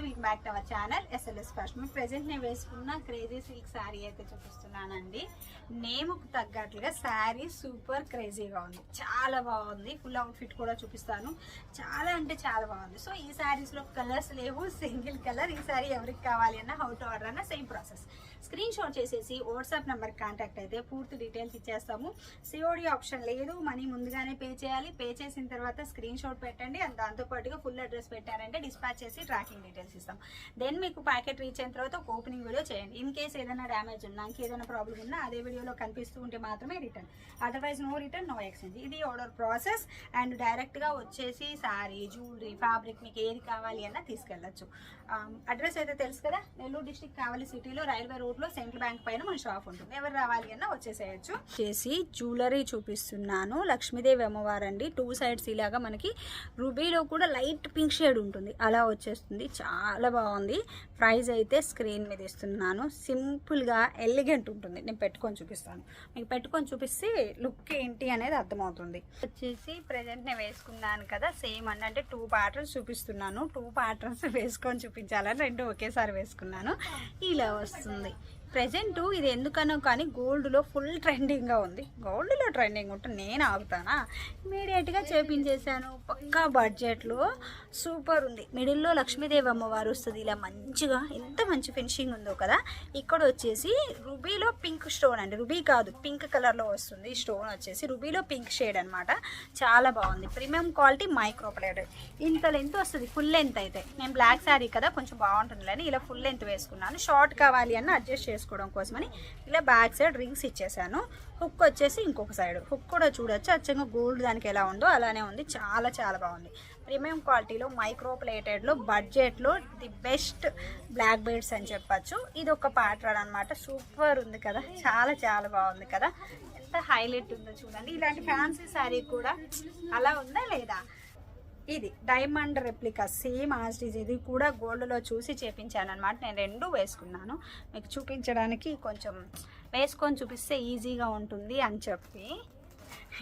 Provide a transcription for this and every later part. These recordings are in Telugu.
Welcome back to our channel SLS first మీకు ప్రెసెంట్ నేను వేసుకున్న క్రేజీ సిల్క్ శారీ అయితే చూపిస్తున్నానండి. నేముకు తగ్గట్లుగా శారీ సూపర్ క్రేజీగా ఉంది. చాలా బాగుంది. ఫుల్ అవుట్ఫిట్ కూడా చూపిస్తాను. చాలా అంటే చాలా బాగుంది. సో ఈ శారీస్లో కలర్స్ లేవు. సింగిల్ కలర్ ఈ శారీ ఎవరికి కావాలి అన్న హౌ టు ఆర్డర్ అన్న సేమ్ ప్రాసెస్ స్క్రీన్ షాట్ చేసేసి వాట్సాప్ నెంబర్ కాంటాక్ట్ అయితే పూర్తి డీటెయిల్స్ ఇచ్చేస్తాము. సిఓడి ఆప్షన్ లేదు మనీ ముందుగానే పే చేయాలి. పే చేసిన తర్వాత స్క్రీన్ షాట్ పెట్టండి. అండ్ దాంతోపాటుగా ఫుల్ అడ్రస్ పెట్టారంటే డిస్పాచ్ చేసి ట్రాకింగ్ డీటెయిల్స్ ఇస్తాం. దెన్ మీకు ప్యాకెట్ రీచ్ అయిన తర్వాత ఒక ఓపెనింగ్ వీడియో చేయండి. ఇన్ కేస్ ఏదైనా డ్యామేజ్ ఉన్నా ఇంక ఏదైనా ప్రాబ్లం ఉన్నా అదే వీడియోలో కనిపిస్తూ ఉంటే మాత్రమే return otherwise no return no exchange ఇది ఆర్డర్ ప్రాసెస్ అండ్ డైరెక్ట్గా వచ్చేసి శారీ జ్యువెలరీ ఫ్యాబ్రిక్ మీకు ఏది కావాలి అన్నా తీసుకెళ్ళచ్చు. అడ్రస్ um, అయితే తెలుసు కదా? నెల్లూరు డిస్టిక్ కావాలి సిటీలో రైల్వే లో సెంట్రల్ బ్యాంక్ పైన మన షాప్ ఉంటుంది. ఎవరు రావాలి అన్నా వచ్చేసేయచ్చు. చేసి జ్యువెలరీ చూపిస్తున్నాను. లక్ష్మీదేవి అమ్మవారు అండి. టూ సైడ్స్ ఇలాగా మనకి రూబీలో కూడా లైట్ పింక్ షేడ్ ఉంటుంది. అలా వచ్చేస్తుంది. చాలా బాగుంది. ప్రైస్ అయితే స్క్రీన్ మీద ఇస్తున్నాను. సింపుల్గా ఎలిగెంట్ ఉంటుంది. నేను పెట్టుకొని చూపిస్తాను. మీకు పెట్టుకొని చూపిస్తే లుక్ ఏంటి అనేది అర్థమవుతుంది. వచ్చేసి ప్రజెంట్ నేను వేసుకున్నాను కదా సేమ్ అని అంటే టూ ప్యాటర్న్స్ చూపిస్తున్నాను. టూ ప్యాటర్న్స్ వేసుకొని చూపించాలని రెండు ఒకేసారి వేసుకున్నాను. ఇలా వస్తుంది. ప్రజెంట్ ఇది ఎందుకనో కానీ గోల్డ్లో ఫుల్ ట్రెండింగ్గా ఉంది. గోల్డ్లో ట్రెండింగ్ ఉంటే నేను ఆగుతానా? ఇమీడియట్గా చేపించేసాను పక్కా బడ్జెట్లో సూపర్ ఉంది. మిడిల్లో లక్ష్మీదేవి అమ్మవారు వస్తుంది. ఇలా మంచిగా ఎంత మంచి ఫినిషింగ్ ఉందో కదా? ఇక్కడ వచ్చేసి రుబీలో పింక్ స్టోన్ అండి. రుబీ కాదు పింక్ కలర్లో వస్తుంది స్టోన్ వచ్చేసి. రుబీలో పింక్ షేడ్ అనమాట చాలా బాగుంది. Premium quality micro plate. ఇంత లెంత్ వస్తుంది. ఫుల్ లెంత్ అయితే. నేను బ్లాక్ శారీ కదా కొంచెం బాగుంటుంది ఇలా ఫుల్ లెంత్ వేసుకున్నాను. షార్ట్ కావాలి అని అడ్జస్ట్ చేసుకోవడం కోసమని ఇలా బ్యాక్ సైడ్ రింగ్స్ ఇచ్చేసాను. హుక్ వచ్చేసి ఇంకొక సైడ్. హుక్ కూడా చూడొచ్చు. అచ్చంగా గోల్డ్ దానికి ఎలా ఉందో అలానే ఉంది. చాలా చాలా బాగుంది. ప్రీమియం క్వాలిటీలో మైక్రో ప్లేటెడ్లో బడ్జెట్లో ది బెస్ట్ బ్లాక్ బెడ్స్ అని చెప్పచ్చు. ఇది ఒక ప్యాటర్న్ అనమాట సూపర్ ఉంది కదా. చాలా చాలా బాగుంది కదా. ఎంత హైలైట్ ఉందో చూడండి. ఇలాంటి ఫ్యాన్సీ శారీ కూడా అలా ఉందా లేదా? ఇది డైమండ్ రెప్లికా సేమ్ ఆస్టీజ్ ఇది కూడా గోల్డ్లో చూసి చేపించాను అనమాట నేను రెండు వేసుకున్నాను. మీకు చూపించడానికి కొంచెం వేసుకొని చూపిస్తే ఈజీగా ఉంటుంది అని చెప్పి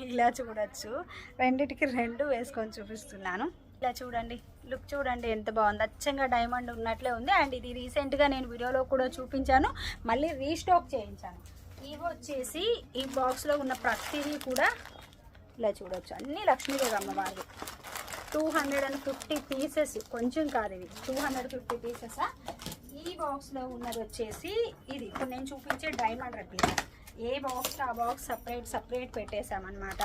ఇలా చూడొచ్చు. రెండిటికి రెండు వేసుకొని చూపిస్తున్నాను. ఇలా చూడండి. లుక్ చూడండి ఎంత బాగుంది. అచ్చంగా డైమండ్ ఉన్నట్లే ఉంది. అండ్ ఇది రీసెంట్గా నేను వీడియోలో కూడా చూపించాను. మళ్ళీ రీస్టాక్ చేయించాను. ఇవి వచ్చేసి ఈ బాక్స్లో ఉన్న ప్రతిదీ కూడా ఇలా చూడొచ్చు. అన్నీ Lakshmidevi అమ్మవారివి. Two hundred and fifty pieces. కొంచెం కాదు ఇవి. Two hundred fifty pieces? ఈ బాక్స్లో ఉన్నది వచ్చేసి ఇది. ఇప్పుడు నేను చూపించే డైమండ్ రెప్లికా ఏ బాక్స్ ఆ బాక్స్ సపరేట్ సపరేట్ పెట్టేశామన్నమాట.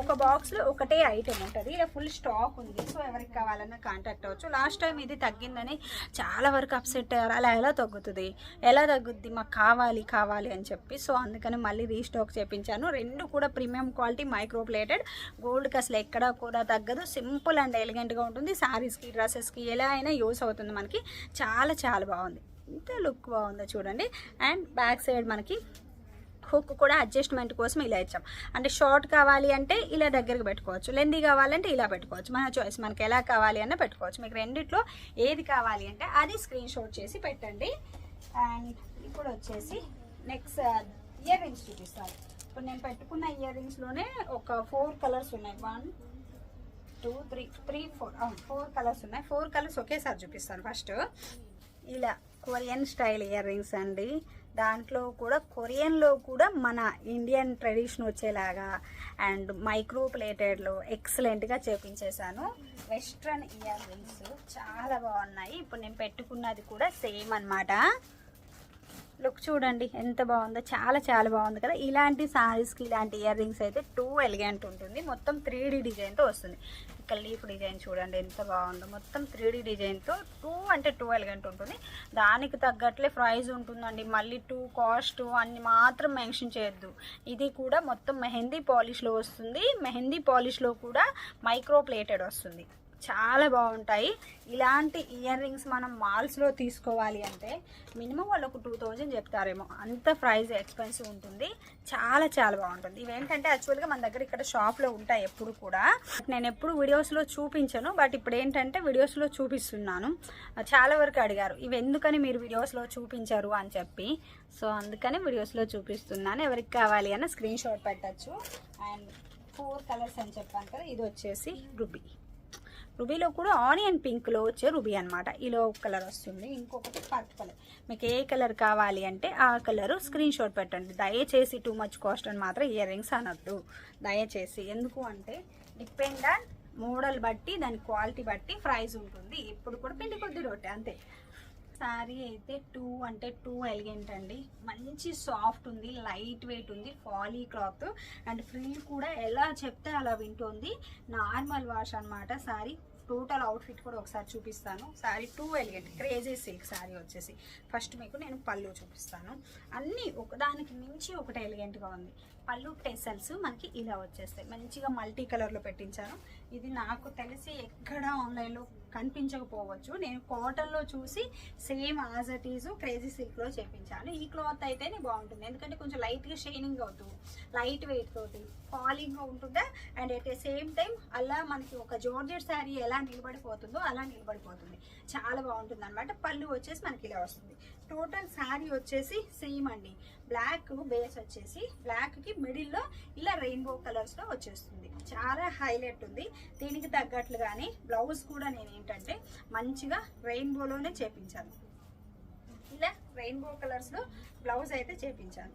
ఒక బాక్స్లో ఒకటే ఐటెం ఉంటుంది. ఇలా ఫుల్ స్టాక్ ఉంది. సో ఎవరికి కావాలన్నా కాంటాక్ట్ అవ్వచ్చు. లాస్ట్ టైం ఇది తగ్గిందని చాలా వరకు అప్సెట్ అయ్యారు. అలా ఎలా తగ్గుతుంది? ఎలా తగ్గుద్ది? మాకు కావాలి కావాలి అని చెప్పి. సో అందుకని మళ్ళీ రీస్టాక్ చేయించాను రెండు కూడా ప్రీమియం క్వాలిటీ మైక్రో ప్లేటెడ్ గోల్డ్కి అసలు ఎక్కడా కూడా తగ్గదు. సింపుల్ అండ్ ఎలిగెంట్గా ఉంటుంది. శారీస్కి డ్రెస్సెస్కి ఎలా అయినా యూస్ అవుతుంది మనకి. చాలా చాలా బాగుంది. ఇంత లుక్ బాగుందో చూడండి. అండ్ బ్యాక్ సైడ్ మనకి హుక్ కూడా అడ్జస్ట్మెంట్ కోసం ఇలా ఇచ్చాం. అంటే షార్ట్ కావాలి అంటే ఇలా దగ్గరికి పెట్టుకోవచ్చు. లెంది కావాలంటే ఇలా పెట్టుకోవచ్చు. మన చాయిస్ మనకి ఎలా కావాలి అన్న పెట్టుకోవచ్చు. మీకు రెండిట్లో ఏది కావాలి అంటే అది స్క్రీన్ షాట్ చేసి పెట్టండి. అండ్ ఇప్పుడు వచ్చేసి నెక్స్ట్ ఇయర్ రింగ్స్ చూపిస్తాను. ఇప్పుడు నేను పెట్టుకున్న ఇయర్ రింగ్స్లోనే ఒక ఫోర్ కలర్స్ ఉన్నాయి. One two three three four four colours ఉన్నాయి. ఫోర్ కలర్స్ ఒకేసారి చూపిస్తాను. ఫస్ట్ ఇలా కొరియన్ స్టైల్ ఇయర్ రింగ్స్ అండి. దాంట్లో కూడా కొరియన్లో కూడా మన ఇండియన్ ట్రెడిషన్ వచ్చేలాగా అండ్ మైక్రో ప్లేటెడ్లో ఎక్సలెంట్గా చేపించేశాను. వెస్ట్రన్ ఇయర్ రింగ్స్ చాలా బాగున్నాయి. ఇప్పుడు నేను పెట్టుకున్నది కూడా సేమ్ అన్నమాట. లుక్ చూడండి ఎంత బాగుందో. చాలా చాలా బాగుంది కదా. ఇలాంటి సారీస్కి ఇలాంటి ఇయర్ రింగ్స్ అయితే టూ ఎలిగెంట్ ఉంటుంది. మొత్తం త్రీ డీ డిజైన్తో వస్తుంది. ఇక్కడ లీఫ్ డిజైన్ చూడండి ఎంత బాగుందో. మొత్తం త్రీ డీ డిజైన్తో టూ అంటే టూ ఎలిగెంట్ ఉంటుంది. దానికి తగ్గట్లే ప్రైజ్ ఉంటుందండి. మళ్ళీ టూ కాస్ట్ అన్ని మాత్రం మెన్షన్ చేయొద్దు. ఇది కూడా మొత్తం మెహందీ పాలిష్లో వస్తుంది. మెహందీ పాలిష్లో కూడా మైక్రో ప్లేటెడ్ వస్తుంది. చాలా బాగుంటాయి. ఇలాంటి ఇయర్ రింగ్స్ మనం మాల్స్లో తీసుకోవాలి అంటే మినిమం వాళ్ళు ఒక టూ థౌజండ్ చెప్తారేమో. అంత ప్రైస్ ఎక్స్పెన్సివ్ ఉంటుంది. చాలా చాలా బాగుంటుంది. ఇవేంటంటే యాక్చువల్గా మన దగ్గర ఇక్కడ షాప్లో ఉంటాయి ఎప్పుడు కూడా. నేను ఎప్పుడు వీడియోస్లో చూపించను. బట్ ఇప్పుడు ఏంటంటే వీడియోస్లో చూపిస్తున్నాను. చాలా వరకు అడిగారు ఇవి ఎందుకని మీరు వీడియోస్లో చూపించారు? అని చెప్పి. సో అందుకని వీడియోస్లో చూపిస్తున్నాను. ఎవరికి కావాలి అన్న స్క్రీన్ షాట్ పెట్టచ్చు. అండ్ ఫోర్ కలర్స్ అని చెప్పాను కదా ఇది వచ్చేసి రుబీ. రుబీలో కూడా ఆనియన్ పింక్లో వచ్చే రుబీ అనమాట ఇలా ఒక కలర్ వస్తుంది ఇంకొకటి పర్పుల్ కలర్. మీకు ఏ కలర్ కావాలి అంటే ఆ కలర్ స్క్రీన్ షాట్ పెట్టండి. దయచేసి టూ మచ్ కాస్ట్ అని మాత్రం ఇయర్ రింగ్స్ అనొద్దు. దయచేసి ఎందుకు అంటే డిపెండ్ ఆన్ మోడల్ బట్టి దాని క్వాలిటీ బట్టి ప్రైస్ ఉంటుంది. ఇప్పుడు కూడా పిండి కొద్ది రొట్టె అంతే. శారీ అయితే టూ అంటే టూ ఎలిగెంట్ అండి. మంచి సాఫ్ట్ ఉంది లైట్ వెయిట్ ఉంది ఫాలీ క్లాత్. అండ్ ఫ్రిల్ కూడా ఎలా చెప్తే అలా వింటుంది. నార్మల్ వాష్ అన్నమాట శారీ టోటల్ అవుట్ఫిట్ కూడా ఒకసారి చూపిస్తాను. Sari too elegant crazy silk sari వచ్చేసి. ఫస్ట్ మీకు నేను పళ్ళు చూపిస్తాను. అన్నీ ఒకదానికి మించి ఒకటి ఎలిగెంట్గా ఉంది. పళ్ళు టెసల్స్ మనకి ఇలా వచ్చేస్తాయి. మంచిగా మల్టీ కలర్లో పెట్టించాను. ఇది నాకు తెలిసి ఎక్కడ ఆన్లైన్లో కనిపించకపోవచ్చు. నేను కాటన్లో చూసి same as it is crazy సిల్క్లో చేపించాను. ఈ క్లాత్ అయితేనే బాగుంటుంది. ఎందుకంటే కొంచెం లైట్గా షైనింగ్ అవుతుంది లైట్ వెయిట్ తోటి ఫాలింగ్గా ఉంటుందా? And at the same time అలా మనకి ఒక జార్జెట్ శారీ ఎలా నిలబడిపోతుందో అలా నిలబడిపోతుంది. చాలా బాగుంటుంది అనమాట పళ్ళు వచ్చేసి మనకి ఇలా వస్తుంది. టోటల్ శారీ వచ్చేసి సేమ్ అండి. బ్లాక్ బేస్ వచ్చేసి బ్లాక్కి మిడిల్లో ఇలా రెయిన్బో కలర్స్లో వచ్చేస్తుంది. చాలా హైలైట్ ఉంది. దీనికి తగ్గట్లుగానే బ్లౌజ్ కూడా నేను ఏంటంటే మంచిగా రెయిన్బోలోనే చేపించాను. ఇలా రెయిన్బో కలర్స్లో బ్లౌజ్ అయితే చేపించాను.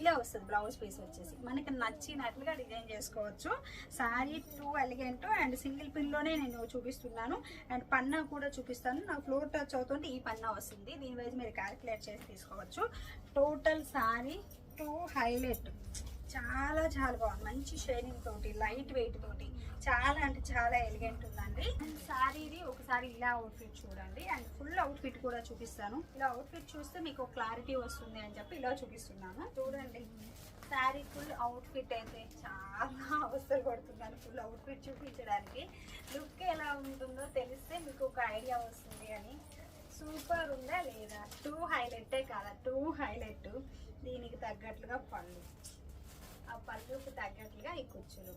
ఇలా వస్తుంది బ్లౌజ్ పీస్ వచ్చేసి. మనకి నచ్చినట్లుగా డిజైన్ చేసుకోవచ్చు. Sari too elegant and single పిన్లోనే నేను చూపిస్తున్నాను. అండ్ పన్నా కూడా చూపిస్తాను. నా ఫ్లోర్ టచ్ అవుతుంటే ఈ పన్నా వస్తుంది. దీని వైజ్ మీరు క్యాలిక్యులేట్ చేసి తీసుకోవచ్చు. Total sari too highlight. చాలా చాలా బాగుంది. మంచి షైనింగ్ తోటి లైట్ వెయిట్ తోటి. చాలా అంటే చాలా ఎలిగెంట్ ఉందండి. అండ్ శారీది ఒకసారి ఇలా అవుట్ఫిట్ చూడండి. అండ్ ఫుల్ అవుట్ఫిట్ కూడా చూపిస్తాను. ఇలా అవుట్ఫిట్ చూస్తే మీకు క్లారిటీ వస్తుంది అని చెప్పి ఇలా చూపిస్తున్నాను. చూడండి. శారీ ఫుల్ అవుట్ఫిట్ అయితే చాలా అవసరం పడుతున్నాను ఫుల్ అవుట్ఫిట్ చూపించడానికి. లుక్ ఎలా ఉంటుందో తెలిస్తే మీకు ఒక ఐడియా వస్తుంది అని. సూపర్ ఉందా లేదా? టూ హైలైటే కాదా? Too highlight. దీనికి తగ్గట్లుగా పళ్ళు. పళ్ళుకి తగ్గట్లుగా ఈ కుచ్చులు.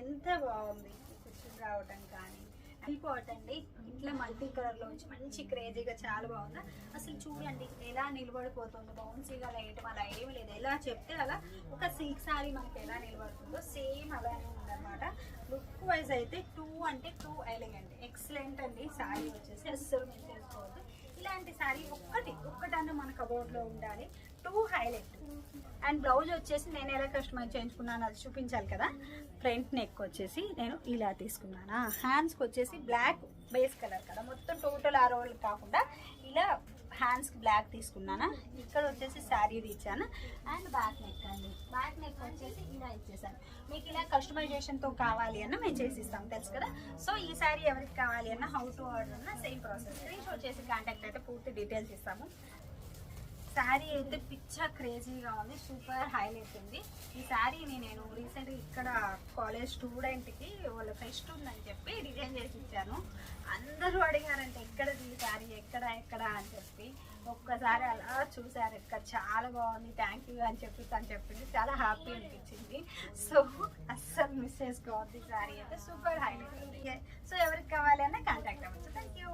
ఎంత బాగుంది ఈ కుచ్చులు రావటం కానీ. అయిపోవటండి ఇట్లా మల్టీ కలర్లో వచ్చి మంచి క్రేజీగా చాలా బాగుంది. అసలు చూడండి ఎలా నిలబడిపోతుందో. బౌన్సీగా వేయటం అలా ఏమి లేదు. ఎలా చెప్తే అలా ఒక సిల్క్ శారీ మనకి ఎలా నిలబడుతుందో సేమ్ అలానే ఉందన్నమాట. లుక్ వైజ్ అయితే టూ అంటే టూ ఎలిగెంట్. ఎక్సలెంట్ అండి. శారీ వచ్చేసి అస్సలు మీరు చేసుకోవద్దు. ఇలాంటి శారీ ఒక్కటి ఒక్కటన్నా మనకు అబౌట్లో ఉండాలి. టూ హైలైట్ అండ్ బ్లౌజ్ వచ్చేసి నేను ఎలా కస్టమైజ్ చేయించుకున్నాను అది చూపించాలి కదా. ఫ్రంట్ నెక్ వచ్చేసి నేను ఇలా తీసుకున్నాను. హ్యాండ్స్కి వచ్చేసి బ్లాక్ బేస్ కలర్ కదా. మొత్తం టోటల్ ఆ రోజులు కాకుండా ఇలా హ్యాండ్స్కి బ్లాక్ తీసుకున్నాను. ఇక్కడ వచ్చేసి శారీ ఇచ్చాను. అండ్ బ్యాక్ నెక్ అండి. బ్యాక్ నెక్ వచ్చేసి ఇలా ఇచ్చేసాను. మీకు ఇలా కస్టమైజేషన్తో కావాలి అన్న మేము చేసి ఇస్తాం తెలుసు కదా? సో ఈ శారీ ఎవరికి కావాలి అన్న హౌ టు ఆర్డర్ అన్న సేమ్ ప్రాసెస్ స్క్రీన్ షాట్ చేసి కాంటాక్ట్ అయితే పూర్తి డీటెయిల్స్ ఇస్తాము. శారీ అయితే పిచ్చ క్రేజీగా ఉంది సూపర్ హైలైట్ ఉంది. ఈ శారీని నేను రీసెంట్గా ఇక్కడ కాలేజ్ స్టూడెంట్కి వాళ్ళ ఫెస్ట్ ఉందని చెప్పి డిజైన్ చేసి ఇచ్చాను. అందరూ అడిగారంటే ఎక్కడ ఈ శారీ? ఎక్కడ? ఎక్కడ? అని చెప్పి. ఒక్కసారి అలా చూసారు ఇక్కడ చాలా బాగుంది థ్యాంక్ యూ అని చెప్పి తను చెప్పింది. చాలా హ్యాపీ అనిపించింది. సో అస్సలు మిస్ చేసుకోవద్దు ఈ శారీ అయితే. సూపర్ హైలైట్ ఉంది. సో ఎవరికి కావాలి అన్న కాంటాక్ట్ అవ్వచ్చు. Thank you.